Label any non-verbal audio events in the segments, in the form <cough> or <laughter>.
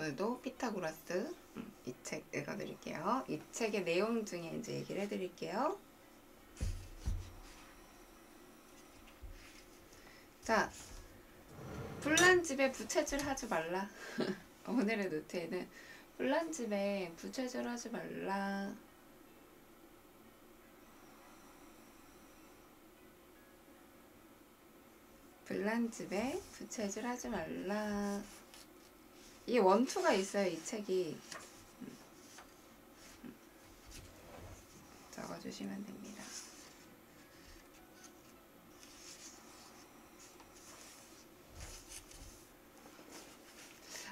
오늘도 피타고라스 음, 이책 읽어드릴게요. 이 책의 내용 중에 이제 얘기를 해드릴게요. 자, 불난 집에 부채질 하지 말라. <laughs> 오늘의 노트에는 불난 집에 부채질 하지 말라. 불난 집에 부채질 하지 말라. 이 원투가 있어요, 이 책이. 음. 음. 적어주시면 됩니다.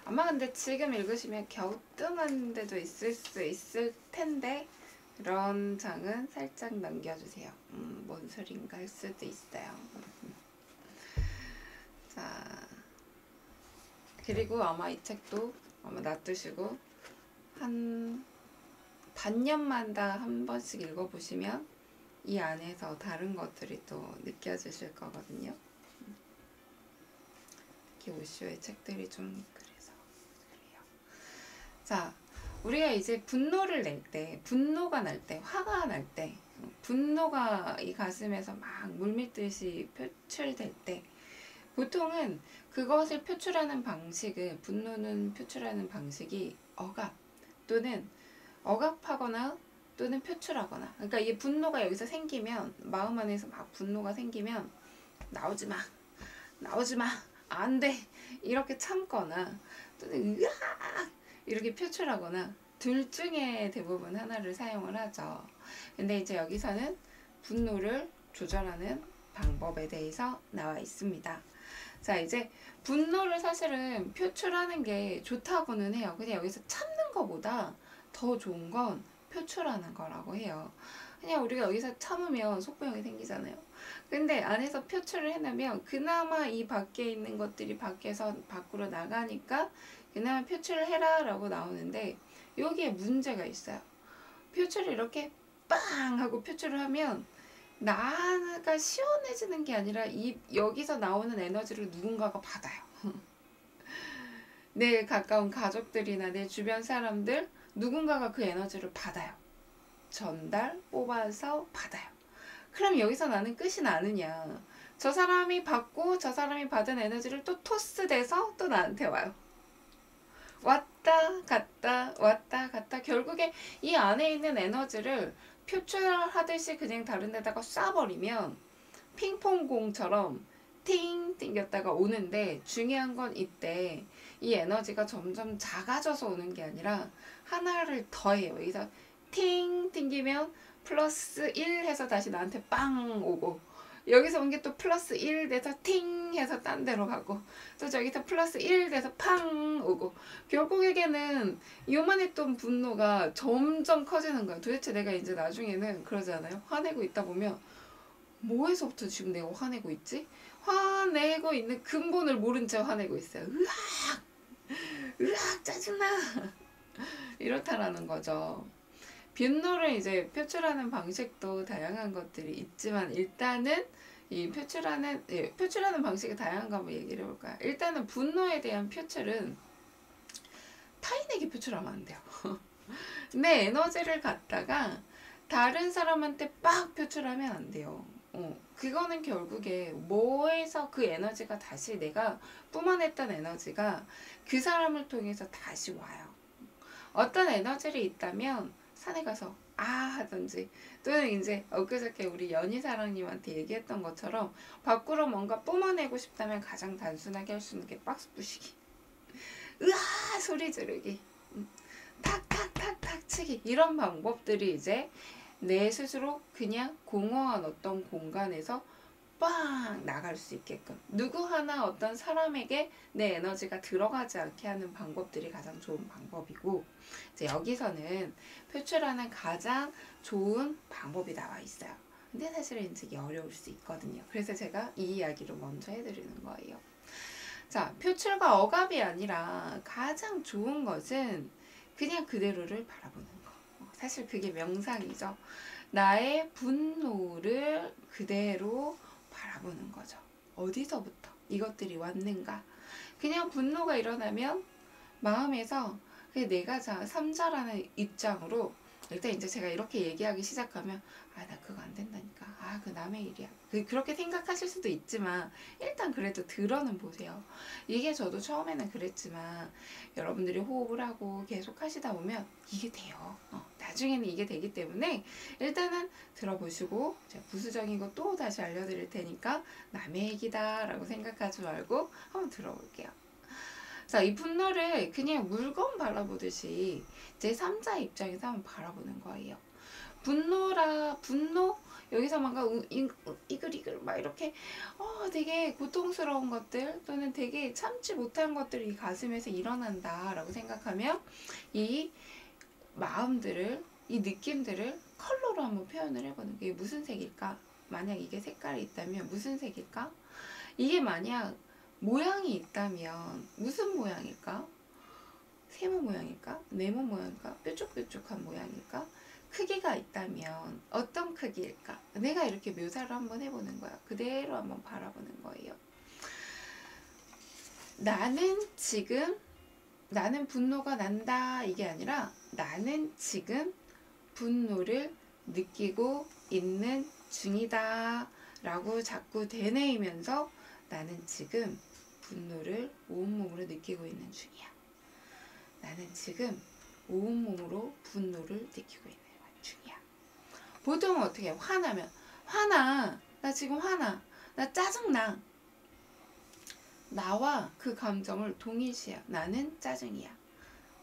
아마 근데 지금 읽으시면 갸우뚱한 데도 있을 수 있을 텐데 그런 장은 살짝 넘겨주세요. 음, 뭔 소린가 할 수도 있어요. 자, 그리고 아마 이 책도 아마 놔두시고 한 반년마다 한 번씩 읽어보시면 이 안에서 다른 것들이 또 느껴지실 거거든요. 특히 오쇼의 책들이 좀 그래서 그래요. 자, 우리가 이제 분노를 낼 때, 분노가 날 때, 화가 날 때, 분노가 이 가슴에서 막 물밀듯이 표출될 때, 보통은 그것을 표출하는 방식은 분노는 표출하는 방식이 억압 또는 억압하거나 또는 표출하거나. 그러니까 이 분노가 여기서 생기면 마음 안에서 막 분노가 생기면 나오지 마 나오지 마안 돼 이렇게 참거나 또는 으악! 이렇게 표출하거나 둘 중에 대부분 하나를 사용을 하죠. 근데 이제 여기서는 분노를 조절하는 방법에 대해서 나와 있습니다. 자, 이제 분노를 사실은 표출하는 게 좋다고는 해요. 근데 여기서 참는 것보다 더 좋은 건 표출하는 거라고 해요. 그냥 우리가 여기서 참으면 속병이 생기잖아요. 근데 안에서 표출을 해내면 그나마 이 밖에 있는 것들이 밖에서 밖으로 나가니까 그나마 표출을 해라 라고 나오는데 여기에 문제가 있어요. 표출을 이렇게 빵 하고 표출을 하면 나가 시원해지는 게 아니라 이 여기서 나오는 에너지를 누군가가 받아요. <laughs> 내 가까운 가족들이나 내 주변 사람들 누군가가 그 에너지를 받아요. 전달 뽑아서 받아요. 그럼 여기서 나는 끝이 나느냐? 저 사람이 받고 저 사람이 받은 에너지를 또 토스돼서 또 나한테 와요. 왔다 갔다 왔다 갔다 결국에 이 안에 있는 에너지를 표출하듯이 그냥 다른 데다가 쏴버리면 핑퐁공처럼 팅 띵겼다가 오는데 중요한 건 이때 이 에너지가 점점 작아져서 오는 게 아니라 하나를 더해요. 여기서 팅 띵기면 플러스 1 해서 다시 나한테 빵 오고 여기서 온 게 또 플러스 1 돼서 팅 해서 딴 데로 가고 또 저기서 플러스 1 돼서 팡 오고 결국에게는 요만했던 분노가 점점 커지는 거야. 도대체 내가 이제 나중에는 그러잖아요. 화내고 있다 보면 뭐에서부터 지금 내가 화내고 있지? 화내고 있는 근본을 모른 채 화내고 있어요. 으악! 으악! 짜증나! <laughs> 이렇다라는 거죠. 분노를 이제 표출하는 방식도 다양한 것들이 있지만 일단은 이 표출하는 예, 표출하는 방식이 다양한 거 한번 얘기를 해볼까요? 일단은 분노에 대한 표출은 타인에게 표출하면 안 돼요. <laughs> 내 에너지를 갖다가 다른 사람한테 빡 표출하면 안 돼요. 어, 그거는 결국에 뭐에서 그 에너지가 다시 내가 뿜어냈던 에너지가 그 사람을 통해서 다시 와요. 어떤 에너지를 있다면 산에 가서 아 하든지 또는 이제 엊그저께 우리 연희사랑님한테 얘기했던 것처럼 밖으로 뭔가 뿜어내고 싶다면 가장 단순하게 할 수 있는 게 박스 부시기. 으아 소리 지르기. 음, 탁탁탁탁 치기. 이런 방법들이 이제 내 스스로 그냥 공허한 어떤 공간에서 빵 나갈 수 있게끔 누구 하나 어떤 사람에게 내 에너지가 들어가지 않게 하는 방법들이 가장 좋은 방법이고 이제 여기서는 표출하는 가장 좋은 방법이 나와 있어요. 근데 사실은 이제 어려울 수 있거든요. 그래서 제가 이 이야기를 먼저 해드리는 거예요. 자, 표출과 억압이 아니라 가장 좋은 것은 그냥 그대로를 바라보는 거. 사실 그게 명상이죠. 나의 분노를 그대로 바라보는 거죠. 어디서부터 이것들이 왔는가? 그냥 분노가 일어나면 마음에서 그 내가 자 삼자라는 입장으로 일단 이제 제가 이렇게 얘기하기 시작하면 아 나 그거 안 된다니까 아 그 남의 일이야 그, 그렇게 생각하실 수도 있지만 일단 그래도 들어는 보세요 이게 저도 처음에는 그랬지만 여러분들이 호흡을 하고 계속 하시다 보면 이게 돼요 어, 나중에는 이게 되기 때문에 일단은 들어보시고 제가 부수적인 거 또 다시 알려드릴 테니까 남의 얘기다 라고 생각하지 말고 한번 들어볼게요 자, 이 분노를 그냥 물건 바라보듯이 제 3자 입장에서 한번 바라보는 거예요. 분노라, 분노? 여기서 뭔가 우- 이- 이글이글 막 이렇게 어 되게 고통스러운 것들 또는 되게 참지 못한 것들이 이 가슴에서 일어난다라고 생각하면 이 마음들을 이 느낌들을 컬러로 한번 표현을 해보는 게 무슨 색일까? 만약 이게 색깔이 있다면 무슨 색일까? 이게 만약 모양이 있다면 무슨 모양일까? 세모 모양일까? 네모 모양일까? 뾰족뾰족한 모양일까? 크기가 있다면 어떤 크기일까? 내가 이렇게 묘사를 한번 해보는 거야. 그대로 한번 바라보는 거예요. 나는 지금 나는 분노가 난다 이게 아니라 나는 지금 분노를 느끼고 있는 중이다 라고 자꾸 되뇌이면서 나는 지금 분노를 온몸으로 느끼고 있는 중이야. 나는 지금 온몸으로 분노를 느끼고 있는. 보통 어떻게 해요? 화나면 화나. 나 지금 화나. 나 짜증나. 나와 그 감정을 동일시해. 나는 짜증이야.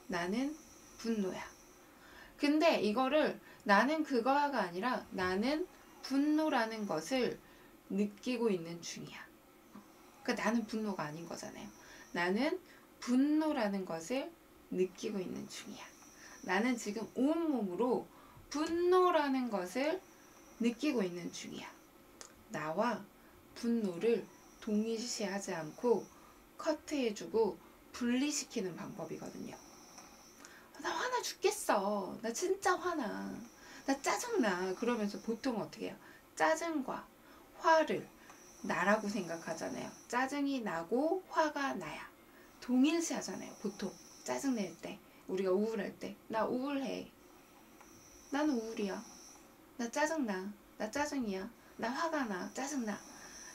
나는 분노야. 근데 이거를 나는 그거가 아니라 나는 분노라는 것을 느끼고 있는 중이야. 그러니까 나는 분노가 아닌 거잖아요. 나는 분노라는 것을 느끼고 있는 중이야. 나는 지금 온몸으로 분노라는 것을 느끼고 있는 중이야. 나와 분노를 동일시하지 않고 커트해주고 분리시키는 방법이거든요. 나 화나 죽겠어. 나 진짜 화나. 나 짜증나. 그러면서 보통 어떻게 해요? 짜증과 화를 나라고 생각하잖아요. 짜증이 나고 화가 나야. 동일시 하잖아요. 보통. 짜증낼 때. 우리가 우울할 때. 나 우울해. 나는 우울이야. 나 짜증나. 나 짜증이야. 나 화가 나. 짜증나.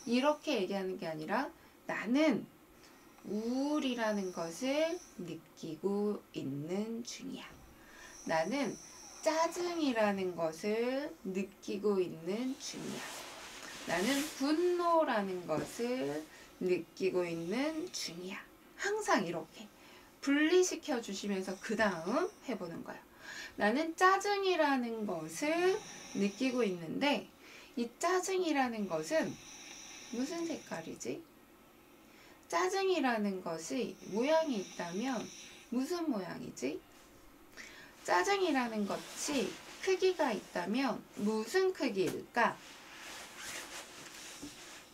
이렇게 얘기하는 게 아니라 나는 우울이라는 것을 느끼고 있는 중이야. 나는 짜증이라는 것을 느끼고 있는 중이야. 나는 분노라는 것을 느끼고 있는 중이야. 항상 이렇게 분리시켜 주시면서 그 다음 해보는 거야. 나는 짜증이라는 것을 느끼고 있는데 이 짜증이라는 것은 무슨 색깔이지? 짜증이라는 것이 모양이 있다면 무슨 모양이지? 짜증이라는 것이 크기가 있다면 무슨 크기일까?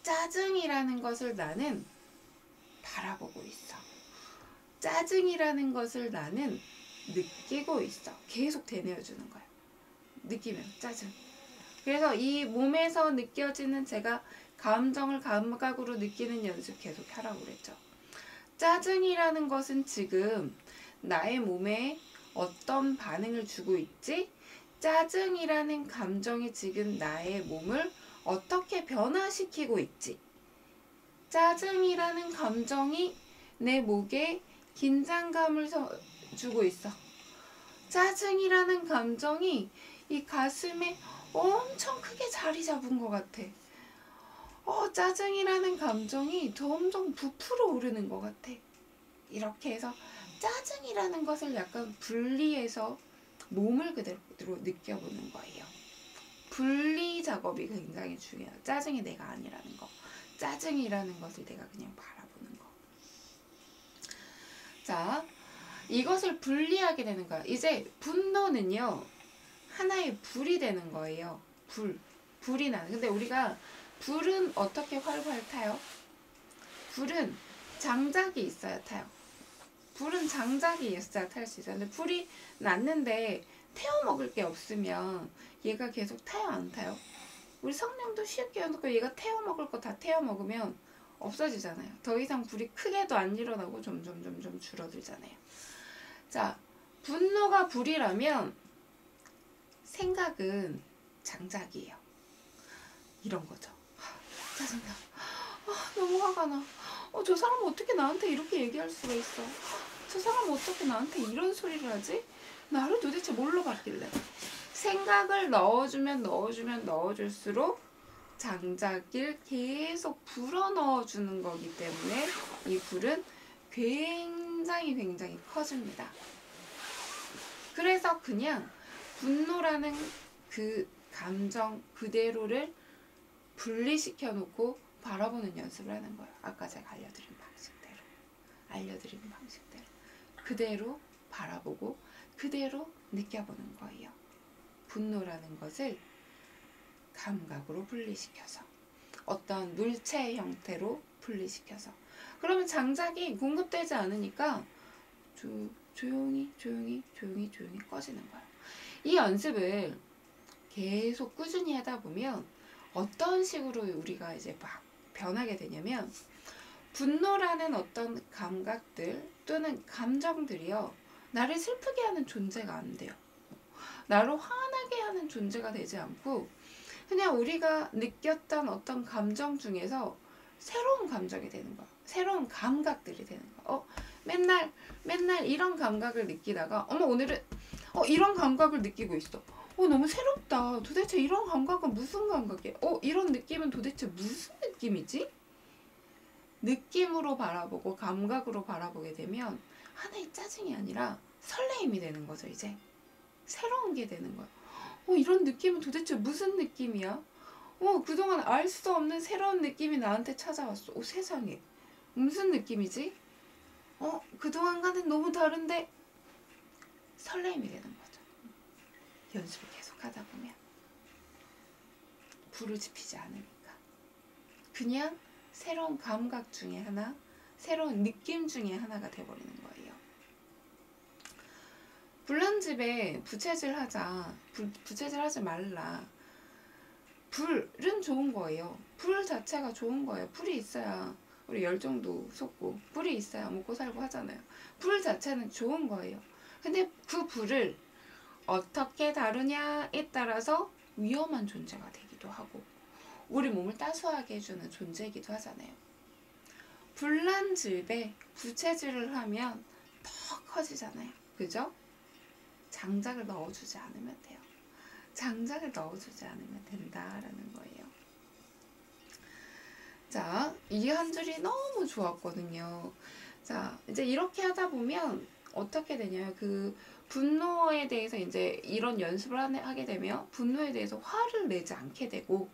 짜증이라는 것을 나는 바라보고 있어. 짜증이라는 것을 나는 느끼고 있어. 계속 되뇌어주는 거야. 느끼면 짜증. 그래서 이 몸에서 느껴지는 제가 감정을 감각으로 느끼는 연습 계속 하라고 그랬죠. 짜증이라는 것은 지금 나의 몸에 어떤 반응을 주고 있지? 짜증이라는 감정이 지금 나의 몸을 어떻게 변화시키고 있지? 짜증이라는 감정이 내 목에 긴장감을 서- 주고 있어. 짜증이라는 감정이 이 가슴에 엄청 크게 자리 잡은 것 같아. 어, 짜증이라는 감정이 점점 부풀어 오르는 것 같아. 이렇게 해서 짜증이라는 것을 약간 분리해서 몸을 그대로 느껴보는 거예요. 분리 작업이 굉장히 중요해요. 짜증이 내가 아니라는 거. 짜증이라는 것을 내가 그냥 바라보는 거. 자, 이것을 분리하게 되는 거야. 이제 분노는요, 하나의 불이 되는 거예요. 불. 불이 나는. 근데 우리가 불은 어떻게 활활 타요? 불은 장작이 있어야 타요. 불은 장작이 있어야 탈 수 있어요. 근데 불이 났는데 태워 먹을 게 없으면 얘가 계속 타요, 안 타요? 우리 성냥도 쉽게 해놓고 얘가 태워 먹을 거 다 태워 먹으면 없어지잖아요. 더 이상 불이 크게도 안 일어나고 점점 점점 줄어들잖아요. 자, 분노가 불이라면 생각은 장작이에요. 이런 거죠. 하, 짜증나. 아, 너무 화가 나. 어, 저 사람 어떻게 나한테 이렇게 얘기할 수가 있어? 저 사람 어떻게 나한테 이런 소리를 하지? 나를 도대체 뭘로 봤길래? 생각을 넣어주면 넣어주면 넣어줄수록 장작을 계속 불어 넣어주는 거기 때문에 이 불은 굉장히 굉장히 커집니다. 그래서 그냥 분노라는 그 감정 그대로를 분리시켜 놓고 바라보는 연습을 하는 거예요. 아까 제가 알려드린 방식대로. 알려드린 방식대로. 그대로 바라보고 그대로 느껴보는 거예요. 분노라는 것을 감각으로 분리시켜서 어떤 물체 형태로 분리시켜서 그러면 장작이 공급되지 않으니까 조, 조용히 조용히 조용히 조용히 꺼지는 거예요. 이 연습을 계속 꾸준히 하다 보면 어떤 식으로 우리가 이제 막 변하게 되냐면 분노라는 어떤 감각들 또는 감정들이요 나를 슬프게 하는 존재가 안 돼요. 나를 화나게 하는 존재가 되지 않고 그냥 우리가 느꼈던 어떤 감정 중에서 새로운 감정이 되는 거야. 새로운 감각들이 되는 거야. 어, 맨날 맨날 이런 감각을 느끼다가 어머 오늘은 어 이런 감각을 느끼고 있어. 어 너무 새롭다. 도대체 이런 감각은 무슨 감각이야? 어 이런 느낌은 도대체 무슨 느낌이지? 느낌으로 바라보고 감각으로 바라보게 되면 하나의 짜증이 아니라 설레임이 되는 거죠 이제 새로운 게 되는 거야. 어 이런 느낌은 도대체 무슨 느낌이야? 어 그동안 알 수 없는 새로운 느낌이 나한테 찾아왔어. 어 세상에 무슨 느낌이지? 어 그동안과는 너무 다른데 설레임이 되는 거죠. 연습을 계속 하다 보면 부르지피지 않으니까 그냥 새로운 감각 중에 하나, 새로운 느낌 중에 하나가 돼버리는 거예요. 불난집에 부채질 하자, 불, 부채질 하지 말라. 불은 좋은 거예요. 불 자체가 좋은 거예요. 불이 있어야 우리 열정도 솟고, 불이 있어야 먹고 살고 하잖아요. 불 자체는 좋은 거예요. 근데 그 불을 어떻게 다루냐에 따라서 위험한 존재가 되기도 하고, 우리 몸을 따스하게 해주는 존재이기도 하잖아요. 불난 집에 부채질을 하면 더 커지잖아요. 그죠? 장작을 넣어주지 않으면 돼요. 장작을 넣어주지 않으면 된다라는 거예요. 자, 이 한 줄이 너무 좋았거든요. 자, 이제 이렇게 하다 보면 어떻게 되냐면 그 분노에 대해서 이제 이런 연습을 하게 되면 분노에 대해서 화를 내지 않게 되고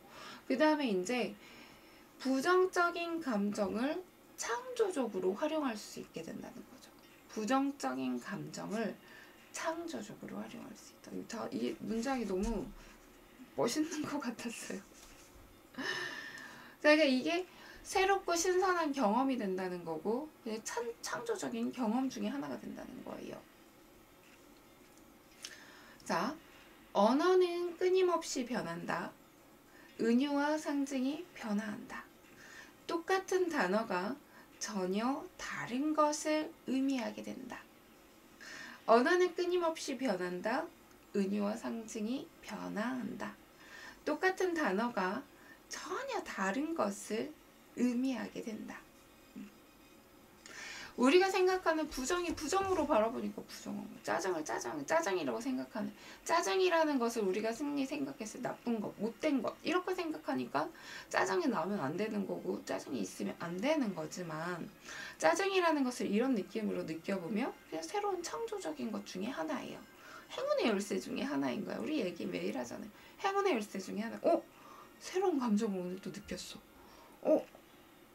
그 다음에 이제 부정적인 감정을 창조적으로 활용할 수 있게 된다는 거죠. 부정적인 감정을 창조적으로 활용할 수 있다. 다, 이 문장이 너무 멋있는 것 같았어요. 그러니까 이게 새롭고 신선한 경험이 된다는 거고 창, 창조적인 경험 중에 하나가 된다는 거예요. 자, 언어는 끊임없이 변한다. 은유와 상징이 변화한다. 똑같은 단어가 전혀 다른 것을 의미하게 된다. 언어는 끊임없이 변한다. 은유와 상징이 변화한다. 똑같은 단어가 전혀 다른 것을 의미하게 된다. 우리가 생각하는 부정이 부정으로 바라보니까 부정하고 짜증을 짜증 짜증이라고 생각하는 짜증이라는 것을 우리가 승리 생각했을 나쁜 것 못된 것 이렇게 생각하니까 짜증이 나면 안 되는 거고 짜증이 있으면 안 되는 거지만 짜증이라는 것을 이런 느낌으로 느껴보면 그냥 새로운 창조적인 것 중에 하나예요. 행운의 열쇠 중에 하나인 거야. 우리 얘기 매일 하잖아요. 행운의 열쇠 중에 하나. 어? 새로운 감정을 오늘 또 느꼈어. 어?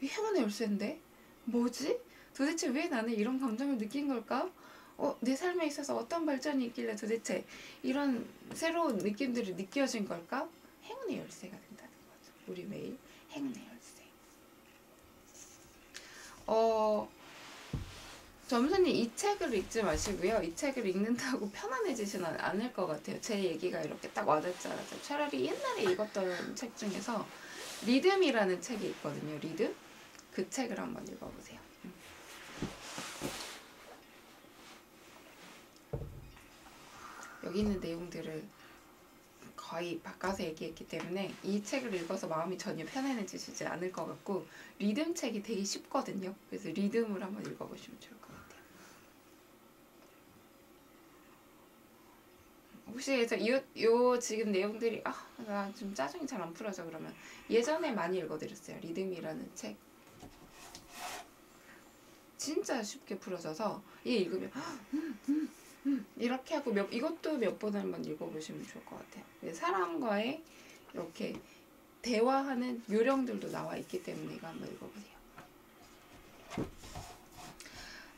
이 행운의 열쇠인데? 뭐지? 도대체 왜 나는 이런 감정을 느낀 걸까? 어, 내 삶에 있어서 어떤 발전이 있길래 도대체 이런 새로운 느낌들이 느껴진 걸까? 행운의 열쇠가 된다는 거죠. 우리 매일 행운의 열쇠. 어, 점수님 이 책을 읽지 마시고요. 이 책을 읽는다고 <laughs> 편안해지지는 않을 것 같아요. 제 얘기가 이렇게 딱 와닿지 않아서 차라리 옛날에 읽었던 책 중에서 리듬이라는 책이 있거든요. 리듬. 그 책을 한번 읽어보세요. 음. 여기 있는 내용들을 거의 바꿔서 얘기했기 때문에 이 책을 읽어서 마음이 전혀 편안해지지 않을 것 같고 리듬 책이 되게 쉽거든요. 그래서 리듬을 한번 읽어보시면 좋을 것 같아요. 혹시 그래서 요, 요 지금 내용들이 아 나 좀 짜증이 잘 안 풀어져 그러면 예전에 많이 읽어드렸어요. 리듬이라는 책. 진짜 쉽게 풀어져서 이 읽으면 음, 음, 음, 이렇게 하고 몇, 이것도 몇 번 한번 읽어보시면 좋을 것 같아요. 사람과의 이렇게 대화하는 요령들도 나와 있기 때문에 이거 한번 읽어보세요.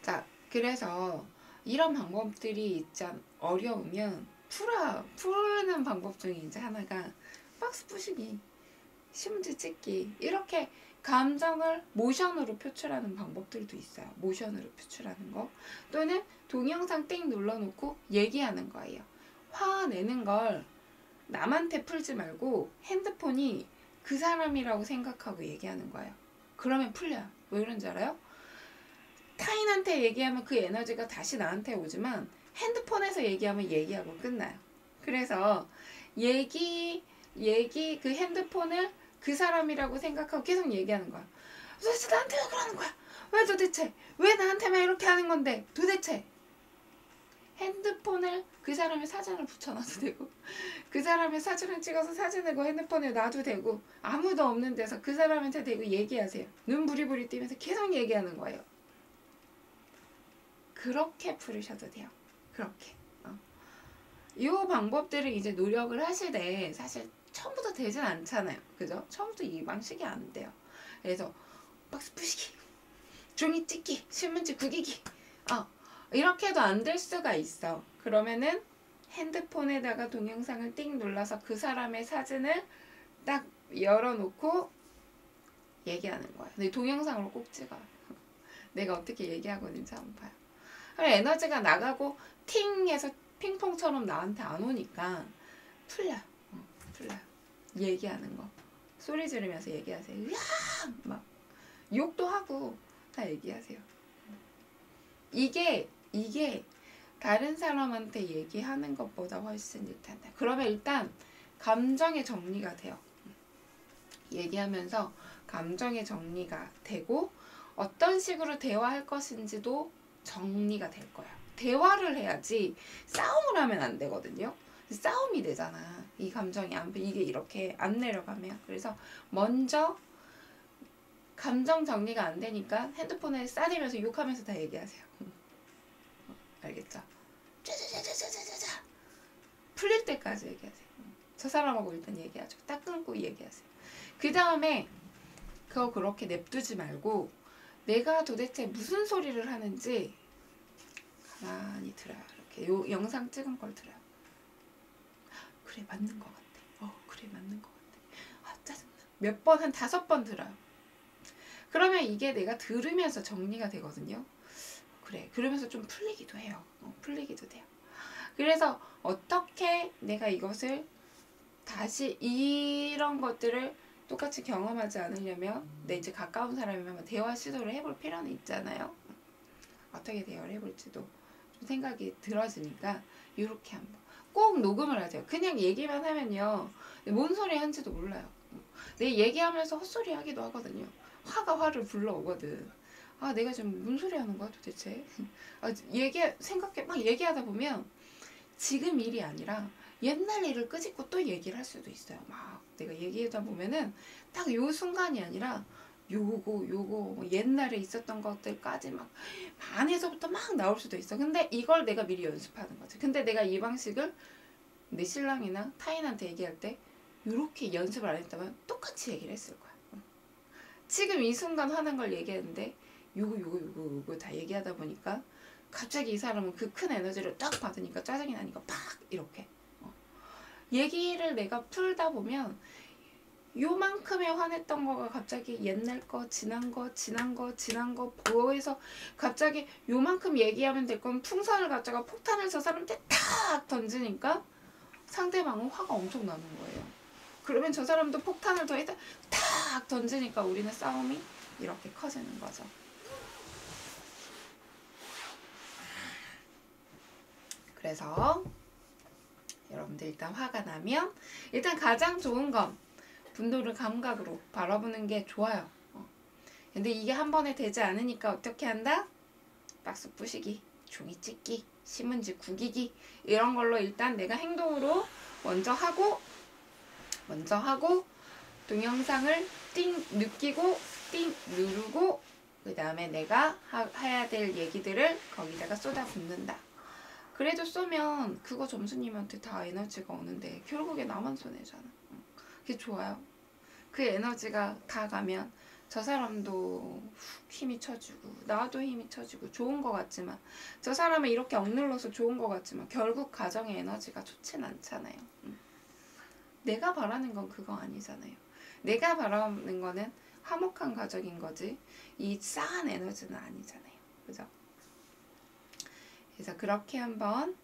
자, 그래서 이런 방법들이 있잖 어려우면 풀어 푸는 방법 중에 이제 하나가 박스 푸시기, 심지 찍기 이렇게 감정을 모션으로 표출하는 방법들도 있어요. 모션으로 표출하는 거 또는 동영상 땡 눌러놓고 얘기하는 거예요. 화내는 걸 남한테 풀지 말고 핸드폰이 그 사람이라고 생각하고 얘기하는 거예요. 그러면 풀려요. 왜 그런지 알아요? 타인한테 얘기하면 그 에너지가 다시 나한테 오지만 핸드폰에서 얘기하면 얘기하고 끝나요. 그래서 얘기 얘기 그 핸드폰을 그 사람이라고 생각하고 계속 얘기하는 거야. 도대체 나한테 왜 그러는 거야? 왜 도대체? 왜 나한테만 이렇게 하는 건데? 도대체? 핸드폰을 그 사람의 사진을 붙여놔도 되고 그 사람의 사진을 찍어서 사진을 그 핸드폰에 놔도 되고 아무도 없는 데서 그 사람한테 대고 얘기하세요. 눈 부리부리 뛰면서 계속 얘기하는 거예요. 그렇게 풀으셔도 돼요. 그렇게. 어. 이 방법들을 이제 노력을 하시되 사실 처음부터 되진 않잖아요. 그죠? 처음부터 이 방식이 안 돼요. 그래서 박스 푸시기, 종이 찢기, 신문지 구기기, 어, 이렇게 해도 안 될 수가 있어. 그러면은 핸드폰에다가 동영상을 띵 눌러서 그 사람의 사진을 딱 열어놓고 얘기하는 거야. 근데 동영상으로 꼭 찍어. <laughs> 내가 어떻게 얘기하고 있는지 한번 봐요. 그래 에너지가 나가고 팅 해서 핑퐁처럼 나한테 안 오니까 풀려. 어, 풀려. 얘기하는 거. 소리 지르면서 얘기하세요. 으악! 막 욕도 하고 다 얘기하세요. 이게 이게 다른 사람한테 얘기하는 것보다 훨씬 일단다. 그러면 일단 감정의 정리가 돼요. 얘기하면서 감정의 정리가 되고 어떤 식으로 대화할 것인지도 정리가 될 거야. 대화를 해야지 싸움을 하면 안 되거든요. 싸움이 되잖아. 이 감정이 안 이게 이렇게 안 내려가면 그래서 먼저 감정 정리가 안 되니까 핸드폰에 싸대면서 욕하면서 다 얘기하세요. 알겠죠? 풀릴 때까지 얘기하세요. 저 사람하고 일단 얘기하죠. 딱 끊고 얘기하세요. 그 다음에 그거 그렇게 냅두지 말고 내가 도대체 무슨 소리를 하는지 가만히 들어요. 이렇게 요 영상 찍은 걸 들어요. 그래 맞는 것 같아. 어 그래 맞는 것 같아. 아 짜증나. 몇 번 한 다섯 번 들어요. 그러면 이게 내가 들으면서 정리가 되거든요. 그래. 그러면서 좀 풀리기도 해요. 어, 풀리기도 돼요. 그래서 어떻게 내가 이것을 다시 이런 것들을 똑같이 경험하지 않으려면 내 이제 가까운 사람이면 대화 시도를 해볼 필요는 있잖아요. 어떻게 대화를 해볼지도 좀 생각이 들어지니까 이렇게 한번 꼭 녹음을 하세요. 그냥 얘기만 하면요. 뭔 소리 한지도 몰라요. 내 얘기하면서 헛소리 하기도 하거든요. 화가 화를 불러오거든. 아 내가 지금 무슨 소리 하는 거야 도대체 아, 얘기 생각해 막 얘기하다 보면 지금 일이 아니라 옛날 일을 끄집고 또 얘기를 할 수도 있어요 막 내가 얘기하다 보면은 딱 요 순간이 아니라 요거 요거 뭐 옛날에 있었던 것들까지 막 반에서부터 막 나올 수도 있어. 근데 이걸 내가 미리 연습하는 거지. 근데 내가 이 방식을 내 신랑이나 타인한테 얘기할 때 이렇게 연습을 안 했다면 똑같이 얘기를 했을 거야. 지금 이 순간 하는 걸 얘기했는데 요거 요거 요거 요거 다 얘기하다 보니까 갑자기 이 사람은 그 큰 에너지를 딱 받으니까 짜증이 나니까 팍 이렇게. 어. 얘기를 내가 풀다 보면 요만큼의 화냈던 거가 갑자기 옛날 거, 지난 거, 지난 거, 지난 거 보여서 갑자기 요만큼 얘기하면 될 건 풍선을 갖다가 폭탄을 저 사람한테 탁 던지니까 상대방은 화가 엄청 나는 거예요. 그러면 저 사람도 폭탄을 더해서 탁 던지니까 우리는 싸움이 이렇게 커지는 거죠. 그래서 여러분들 일단 화가 나면 일단 가장 좋은 건 분노를 감각으로 바라보는 게 좋아요. 어. 근데 이게 한 번에 되지 않으니까 어떻게 한다? 박스 부시기, 종이 찢기, 신문지 구기기 이런 걸로 일단 내가 행동으로 먼저 하고 먼저 하고 동영상을 띵 느끼고 띵 누르고 그 다음에 내가 하, 해야 될 얘기들을 거기다가 쏟아붓는다. 그래도 쏘면 그거 점수님한테 다 에너지가 오는데 결국에 나만 손해잖아. 응. 그게 좋아요. 그 에너지가 다 가면 저 사람도 힘이 쳐지고 나도 힘이 쳐지고 좋은 것 같지만 저 사람을 이렇게 억눌러서 좋은 것 같지만 결국 가정의 에너지가 좋진 않잖아요. 응. 내가 바라는 건 그거 아니잖아요. 내가 바라는 거는 화목한 가정인 거지 이 싸한 에너지는 아니잖아요. 그죠? 그래서 그렇게 한번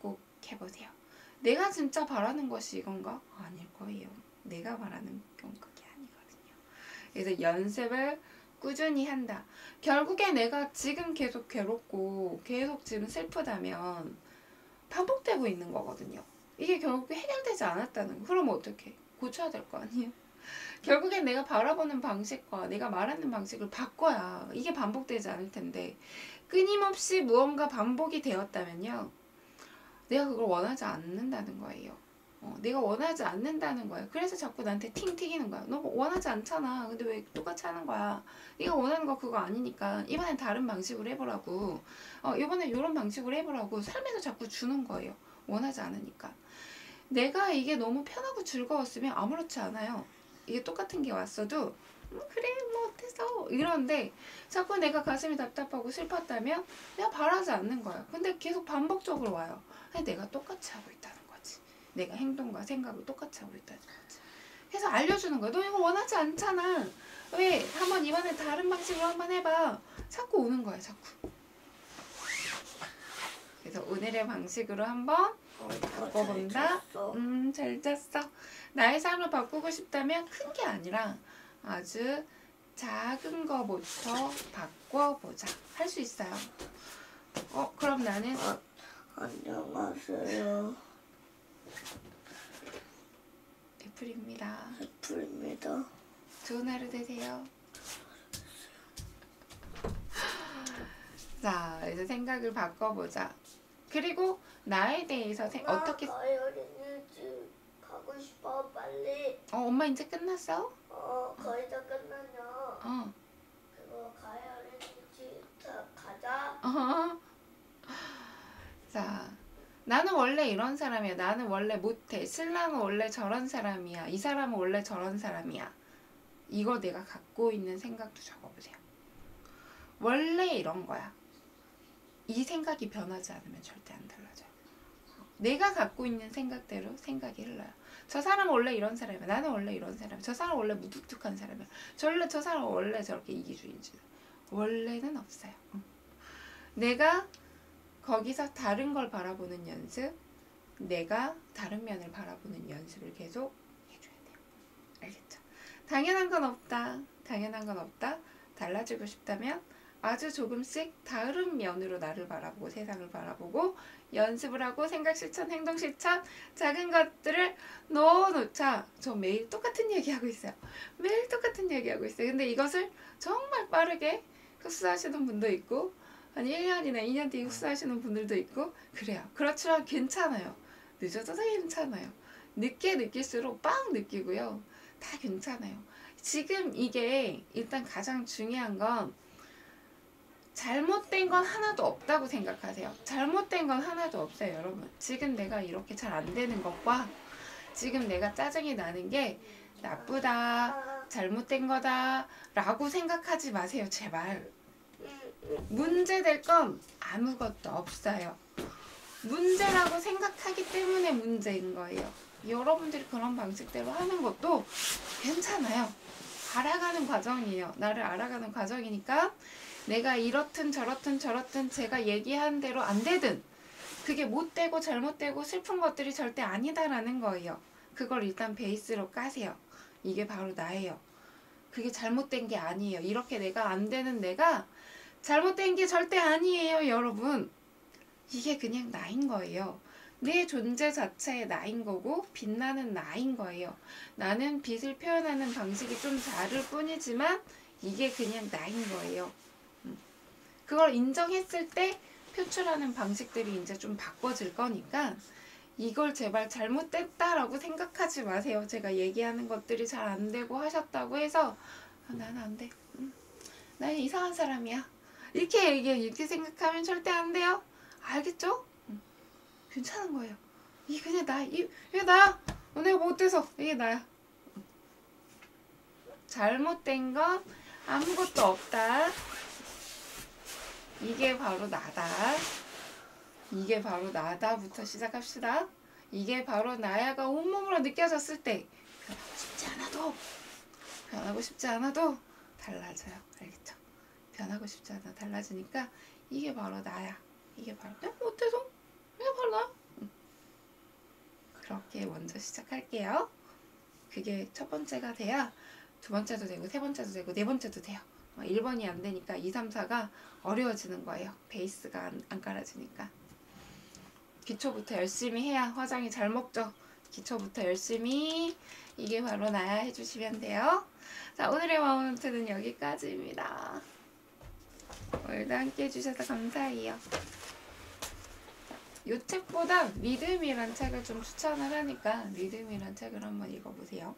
꼭 해보세요. 내가 진짜 바라는 것이 이건가? 아닐 거예요. 내가 건 그게 아니거든요. 그래서 연습을 꾸준히 한다. 결국에 내가 지금 계속 괴롭고 계속 지금 슬프다면 반복되고 있는 거거든요. 이게 결국에 해결되지 않았다는 거. 그럼 어떻게? 고쳐야 될 거 아니에요? 결국엔 내가 바라보는 방식과 내가 말하는 방식을 바꿔야 이게 반복되지 않을 텐데 끊임없이 무언가 반복이 되었다면요. 내가 그걸 원하지 않는다는 거예요. 어, 내가 원하지 않는다는 거야. 그래서 자꾸 나한테 팅 튀기는 거야. 너 원하지 않잖아. 근데 왜 똑같이 하는 거야? 네가 원하는 거 그거 아니니까 이번엔 다른 방식으로 해보라고. 어, 이번엔 이런 방식으로 해보라고 삶에서 자꾸 주는 거예요. 원하지 않으니까. 내가 이게 너무 편하고 즐거웠으면 아무렇지 않아요. 이게 똑같은 게 왔어도 음, 그래 뭐 어때서 이러는데 자꾸 내가 가슴이 답답하고 슬펐다면 내가 바라지 않는 거야. 근데 계속 반복적으로 와요. 내가 똑같이 하고 있다는. 내가 행동과 생각을 똑같이 하고 있다는 거지. 그래서 알려주는 거야. 너 이거 원하지 않잖아. 왜? 한번 이번에 다른 방식으로 한번 해봐. 자꾸 오는 거야, 자꾸. 그래서 오늘의 방식으로 한번 바꿔본다. 음, 잘 잤어. 나의 삶을 바꾸고 싶다면 큰 게 아니라 아주 작은 거부터 바꿔보자. 할 수 있어요. 어, 그럼 나는 아, 안녕하세요. 애플입니다. 애플입니다. 좋은 하루 되세요. 자, 이제 생각을 바꿔보자. 그리고 나에 대해서 세- 어떻게 나 어린이집 가고 싶어 빨리. 어, 엄마 이제 끝났어? 어 거의 다 끝나냐? 어. 그거 가요 어린이집 다 가자. 어. 자, 나는 원래 이런 사람이야. 나는 원래 못해. 신랑은 원래 저런 사람이야. 이 사람은 원래 저런 사람이야. 이거 내가 갖고 있는 생각도 적어보세요. 원래 이런 거야. 이 생각이 변하지 않으면 절대 안 달라져요. 내가 갖고 있는 생각대로 생각이 흘러요. 저 사람은 원래 이런 사람이야. 나는 원래 이런 사람이야. 저 사람은 원래 무뚝뚝한 사람이야. 저 원래 저 사람은 원래 저렇게 이기주의지. 원래는 없어요. 응. 내가 거기서 다른 걸 바라보는 연습, 내가 다른 면을 바라보는 연습을 계속 해줘야 돼요. 알겠죠? 당연한 건 없다. 당연한 건 없다. 달라지고 싶다면 아주 조금씩 다른 면으로 나를 바라보고 세상을 바라보고 연습을 하고 생각 실천, 행동 실천, 작은 것들을 넣어놓자. 저 매일 똑같은 얘기하고 있어요. 매일 똑같은 얘기하고 있어요. 근데 이것을 정말 빠르게 흡수하시는 분도 있고 한 1년이나 2년 뒤에 흡수하시는 분들도 있고 그래요. 그렇지만 괜찮아요. 늦어도 다 괜찮아요. 늦게 느낄수록 빵 느끼고요. 다 괜찮아요. 지금 이게 일단 가장 중요한 건 잘못된 건 하나도 없다고 생각하세요. 잘못된 건 하나도 없어요, 여러분. 지금 내가 이렇게 잘 안 되는 것과 지금 내가 짜증이 나는 게 나쁘다, 잘못된 거다 라고 생각하지 마세요, 제발. 문제될 건 아무것도 없어요. 문제라고 생각하기 때문에 문제인 거예요. 여러분들이 그런 방식대로 하는 것도 괜찮아요. 알아가는 과정이에요. 나를 알아가는 과정이니까 내가 이렇든 저렇든 저렇든 제가 얘기한 대로 안 되든 그게 못되고 잘못되고 슬픈 것들이 절대 아니다라는 거예요. 그걸 일단 베이스로 까세요. 이게 바로 나예요. 그게 잘못된 게 아니에요. 이렇게 내가 안 되는 내가 잘못된 게 절대 아니에요, 여러분. 이게 그냥 나인 거예요. 내 존재 자체의 나인 거고 빛나는 나인 거예요. 나는 빛을 표현하는 방식이 좀 다를 뿐이지만 이게 그냥 나인 거예요. 음. 그걸 인정했을 때 표출하는 방식들이 이제 좀 바꿔질 거니까 이걸 제발 잘못됐다라고 생각하지 마세요. 제가 얘기하는 것들이 잘 안 되고 하셨다고 해서 아, 나는 안 돼. 음, 나는 이상한 사람이야. 이렇게 얘기해 이렇게 생각하면 절대 안 돼요. 알겠죠? 음, 괜찮은 거예요. 이게 그냥 나, 이, 이게 나야. 어, 내가 못돼서 이게 나야. 음. 잘못된 건 아무것도 없다. 이게 바로 나다. 이게 바로 나다부터 시작합시다. 이게 바로 나야가 온몸으로 느껴졌을 때 변하고 싶지 않아도 변하고 싶지 않아도 달라져요. 알겠죠? 변하고 싶지 않아 달라지니까 이게 바로 나야. 이게 바로 내가 못해서 바로 나. 응. 그렇게 먼저 시작할게요. 그게 첫 번째가 돼야 두 번째도 되고 세 번째도 되고 네 번째도 돼요. 1번이 안 되니까 2, 3, 4가 어려워지는 거예요. 베이스가 안, 안 깔아지니까. 기초부터 열심히 해야 화장이 잘 먹죠. 기초부터 열심히 이게 바로 나야 해주시면 돼요. 자 오늘의 마운트는 여기까지입니다. 오늘도 함께 해주셔서 감사해요. 이 책보다 믿음이란 책을 좀 추천을 하니까 믿음이란 책을 한번 읽어보세요.